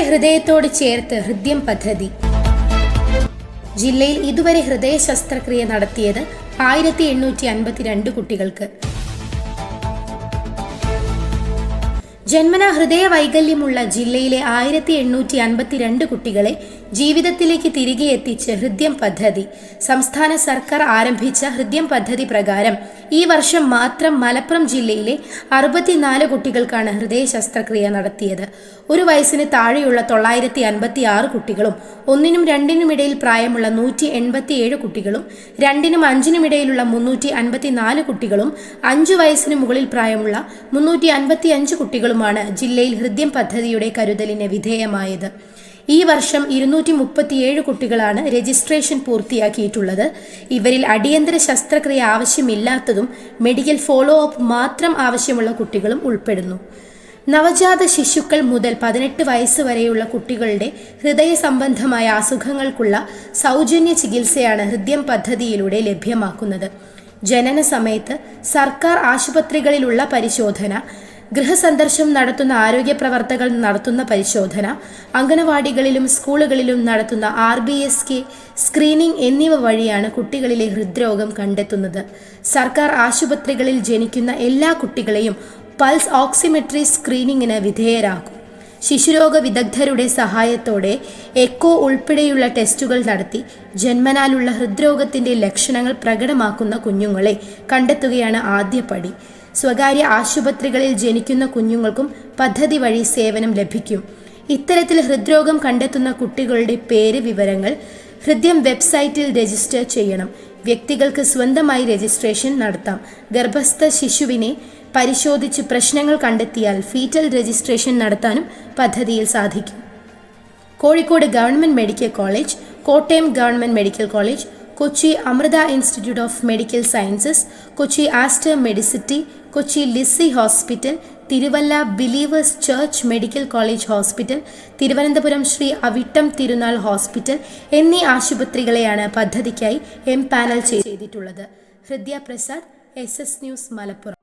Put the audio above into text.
കുട്ടികളെ ഹൃദയത്തോട് ചേർത്ത് ഹൃദ്യം പദ്ധതി. ജില്ലയിൽ ഇതുവരെ ഹൃദയ ശസ്ത്രക്രിയ നടത്തിയത് ആയിരത്തി എണ്ണൂറ്റി അൻപത്തിരണ്ട് കുട്ടികൾക്ക്. ജന്മന ഹൃദയ വൈകല്യമുള്ള ജില്ലയിലെ ആയിരത്തി എണ്ണൂറ്റി അൻപത്തിരണ്ട് കുട്ടികളെ ജീവിതത്തിലേക്ക് തിരികെ എത്തിച്ച് ഹൃദ്യം പദ്ധതി. സംസ്ഥാന സർക്കാർ ആരംഭിച്ച ഹൃദ്യം പദ്ധതി പ്രകാരം ഈ വർഷം മാത്രം മലപ്പുറം ജില്ലയിലെ അറുപത്തിനാല് കുട്ടികൾക്കാണ് ഹൃദയ ശസ്ത്രക്രിയ നടത്തിയത്. ഒരു വയസ്സിന് താഴെയുള്ള തൊള്ളായിരത്തി അൻപത്തി ആറ് കുട്ടികളും ഒന്നിനും രണ്ടിനും ഇടയിൽ പ്രായമുള്ള നൂറ്റി എൺപത്തിയേഴ് കുട്ടികളും രണ്ടിനും അഞ്ചിനും ഇടയിലുള്ള മുന്നൂറ്റി അൻപത്തിനാല് കുട്ടികളും അഞ്ചു വയസ്സിന് മുകളിൽ പ്രായമുള്ള മുന്നൂറ്റി അൻപത്തി അഞ്ച് കുട്ടികളുമാണ് ജില്ലയിൽ ഹൃദ്യം പദ്ധതിയുടെ കരുതലിന് വിധേയമായത്. ഈ വർഷം ഇരുന്നൂറ്റി മുപ്പത്തിയേഴ് കുട്ടികളാണ് രജിസ്ട്രേഷൻ പൂർത്തിയാക്കിയിട്ടുള്ളത്. ഇവരിൽ അടിയന്തര ശസ്ത്രക്രിയ ആവശ്യമില്ലാത്തതും മെഡിക്കൽ ഫോളോ അപ്പ് മാത്രം ആവശ്യമുള്ള കുട്ടികളും ഉൾപ്പെടുന്നു. നവജാത ശിശുക്കൾ മുതൽ പതിനെട്ട് വയസ്സ് വരെയുള്ള കുട്ടികളുടെ ഹൃദയ സംബന്ധമായ അസുഖങ്ങൾക്കുള്ള സൗജന്യ ചികിത്സയാണ് ഹൃദ്യം പദ്ധതിയിലൂടെ ലഭ്യമാക്കുന്നത്. ജനന സമയത്ത് സർക്കാർ ആശുപത്രികളിലുള്ള പരിശോധന ഗൃഹസന്ദർശനം നടത്തുന്ന ആരോഗ്യ പ്രവർത്തകർ നടത്തുന്ന പരിശോധന അംഗനവാടികളിലും സ്കൂളുകളിലും നടത്തുന്ന R B S K screening എന്നിവ വഴിയാണ് കുട്ടികളിലെ ഹൃദ്രോഗം കണ്ടെത്തുന്നത്. സർക്കാർ ആശുപത്രികളിൽ ജനിക്കുന്ന എല്ലാ കുട്ടികളെയും പൾസ് ഓക്സിമെട്രി സ്ക്രീനിങ്ങിന് വിധേയരാക്കും. ശിശുരോഗ വിദഗ്ധരുടെ സഹായത്തോടെ എക്കോ ഉൾപ്പെടെയുള്ള ടെസ്റ്റുകൾ നടത്തി ജന്മനാലുള്ള ഹൃദ്രോഗത്തിന്റെ ലക്ഷണങ്ങൾ പ്രകടമാക്കുന്ന കുഞ്ഞുങ്ങളെ കണ്ടെത്തുകയാണ് ആദ്യപടി സ്വകാര്യ ആശുപത്രികളിൽ ജനിക്കുന്ന കുഞ്ഞുങ്ങൾക്കും പദ്ധതി വഴി സേവനം ലഭിക്കും. ഇത്തരത്തിൽ ഹൃദ്രോഗം കണ്ടെത്തുന്ന കുട്ടികളുടെ പേര് വിവരങ്ങൾ ഹൃദ്യം വെബ്സൈറ്റിൽ രജിസ്റ്റർ ചെയ്യണം. വ്യക്തികൾക്ക് സ്വന്തമായി രജിസ്ട്രേഷൻ നടത്താം. ഗർഭസ്ഥ ശിശുവിനെ പരിശോധിച്ച് പ്രശ്നങ്ങൾ കണ്ടെത്തിയാൽ ഫീറ്റൽ രജിസ്ട്രേഷൻ നടത്താനും പദ്ധതിയിൽ സാധിക്കും. Kozhikode government medical college Kottayam government medical college Kochi Amrita Institute of Medical Sciences Kochi Aster Medicity Kochi Lisie hospital Thiruvalla Believers Church medical college hospital Thiruvananthapuram Shri Avittam Thirunal hospital എന്നീ ആശുപത്രികളെയാണ് പദ്ധതിക്കായി empanel ചെയ്തിട്ടുള്ളത്. Hridya Prasad S S news Malappuram.